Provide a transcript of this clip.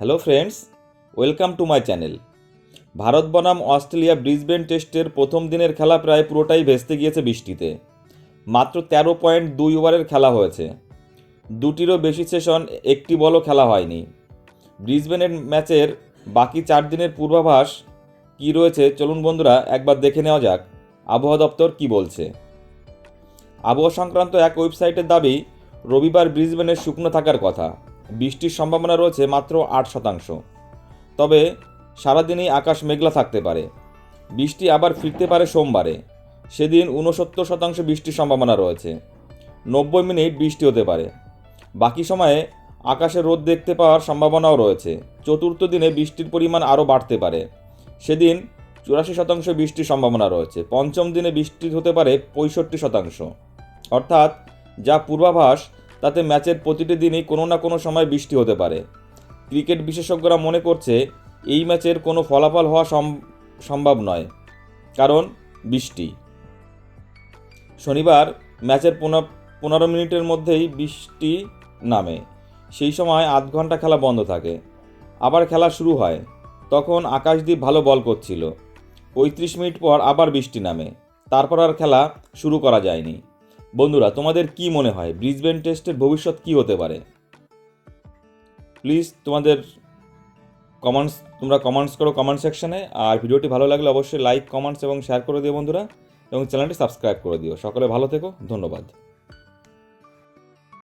Hello friends welcome to my channel Bharat বনাম Australia Brisbane টেস্টের প্রথম দিনের খেলা প্রায় পুরোটাই ভেস্তে গিয়েছে বৃষ্টিতে। মাত্র তেরো পয়েন্ট দুই ওভারের খেলা হয়েছে। দুটিরও বেশি সেশন একটি বলও খেলা হয়নি। ব্রিসবেনের ম্যাচের বাকি চার দিনের পূর্বাভাস কী রয়েছে চলুন বন্ধুরা একবার দেখে নেওয়া যাক। আবহাওয়া দপ্তর কী বলছে? আবহাওয়া সংক্রান্ত এক ওয়েবসাইটের দাবি, রবিবার ব্রিসবেনের শুকনো থাকার কথা। বৃষ্টির সম্ভাবনা রয়েছে মাত্র আট শতাংশ। তবে সারাদিনই আকাশ মেঘলা থাকতে পারে। বৃষ্টি আবার ফিরতে পারে সোমবারে। সেদিন ঊনসত্তর শতাংশ বৃষ্টির সম্ভাবনা রয়েছে। নব্বই মিনিট বৃষ্টি হতে পারে। বাকি সময়ে আকাশে রোদ দেখতে পাওয়ার সম্ভাবনাও রয়েছে। চতুর্থ দিনে বৃষ্টির পরিমাণ আরও বাড়তে পারে। সেদিন চুরাশি শতাংশ বৃষ্টির সম্ভাবনা রয়েছে। পঞ্চম দিনে বৃষ্টি হতে পারে পঁয়ষট্টি শতাংশ। অর্থাৎ যা পূর্বাভাস তাতে ম্যাচের প্রতিটি দিনই কোনো না কোনো সময় বৃষ্টি হতে পারে। ক্রিকেট বিশেষজ্ঞরা মনে করছে, এই ম্যাচের কোনো ফলাফল হওয়া সম- সম্ভব নয়, কারণ বৃষ্টি। শনিবার ম্যাচের পনেরো মিনিটের মধ্যেই বৃষ্টি নামে। সেই সময় আধ ঘণ্টা খেলা বন্ধ থাকে। আবার খেলা শুরু হয়। তখন আকাশদীপ ভালো বল করছিল। পঁয়ত্রিশ মিনিট পর আবার বৃষ্টি নামে। তারপর আর খেলা শুরু করা যায়নি। বন্ধুরা, তোমাদের কি মনে হয়? ব্রিসবেন টেস্টের ভবিষ্যৎ কি হতে পারে? প্লিজ তোমাদের কমেন্টস তোমরা কমেন্টস করো কমেন্ট সেকশনে আর ভিডিওটি ভালো লাগলে অবশ্যই লাইক কমেন্টস এবং শেয়ার করে দিও বন্ধুরা। এবং চ্যানেলটি সাবস্ক্রাইব করে দিও। সকলে ভালো থেকো। ধন্যবাদ।